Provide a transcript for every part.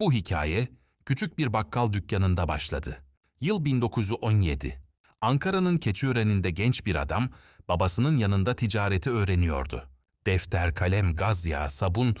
Bu hikaye küçük bir bakkal dükkanında başladı. Yıl 1917. Ankara'nın Keçiören'inde genç bir adam babasının yanında ticareti öğreniyordu. Defter, kalem, gaz yağı, sabun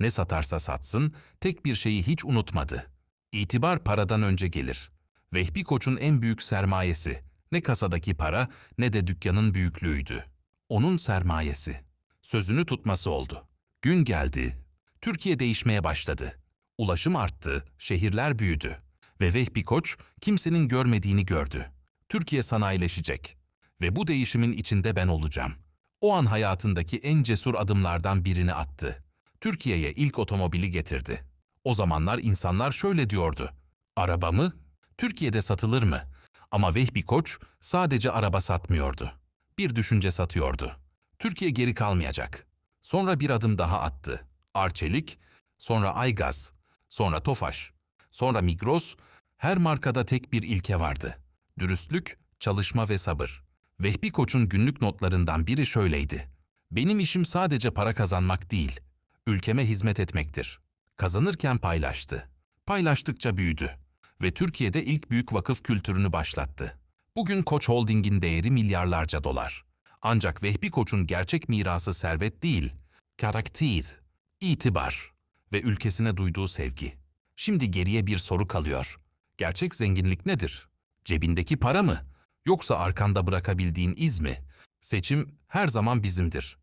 ne satarsa satsın tek bir şeyi hiç unutmadı. İtibar paradan önce gelir. Vehbi Koç'un en büyük sermayesi ne kasadaki para ne de dükkanın büyüklüğüydü. Onun sermayesi. Sözünü tutması oldu. Gün geldi. Türkiye değişmeye başladı. Ulaşım arttı, şehirler büyüdü. Ve Vehbi Koç kimsenin görmediğini gördü. Türkiye sanayileşecek. Ve bu değişimin içinde ben olacağım. O an hayatındaki en cesur adımlardan birini attı. Türkiye'ye ilk otomobili getirdi. O zamanlar insanlar şöyle diyordu. Araba mı? Türkiye'de satılır mı? Ama Vehbi Koç sadece araba satmıyordu. Bir düşünce satıyordu. Türkiye geri kalmayacak. Sonra bir adım daha attı. Arçelik, sonra Aygaz, sonra Tofaş, sonra Migros, her markada tek bir ilke vardı. Dürüstlük, çalışma ve sabır. Vehbi Koç'un günlük notlarından biri şöyleydi. Benim işim sadece para kazanmak değil, ülkeme hizmet etmektir. Kazanırken paylaştı. Paylaştıkça büyüdü ve Türkiye'de ilk büyük vakıf kültürünü başlattı. Bugün Koç Holding'in değeri milyarlarca dolar. Ancak Vehbi Koç'un gerçek mirası servet değil, karakter, itibar ve ülkesine duyduğu sevgi. Şimdi geriye bir soru kalıyor. Gerçek zenginlik nedir? Cebindeki para mı? Yoksa arkanda bırakabildiğin iz mi? Seçim her zaman bizimdir.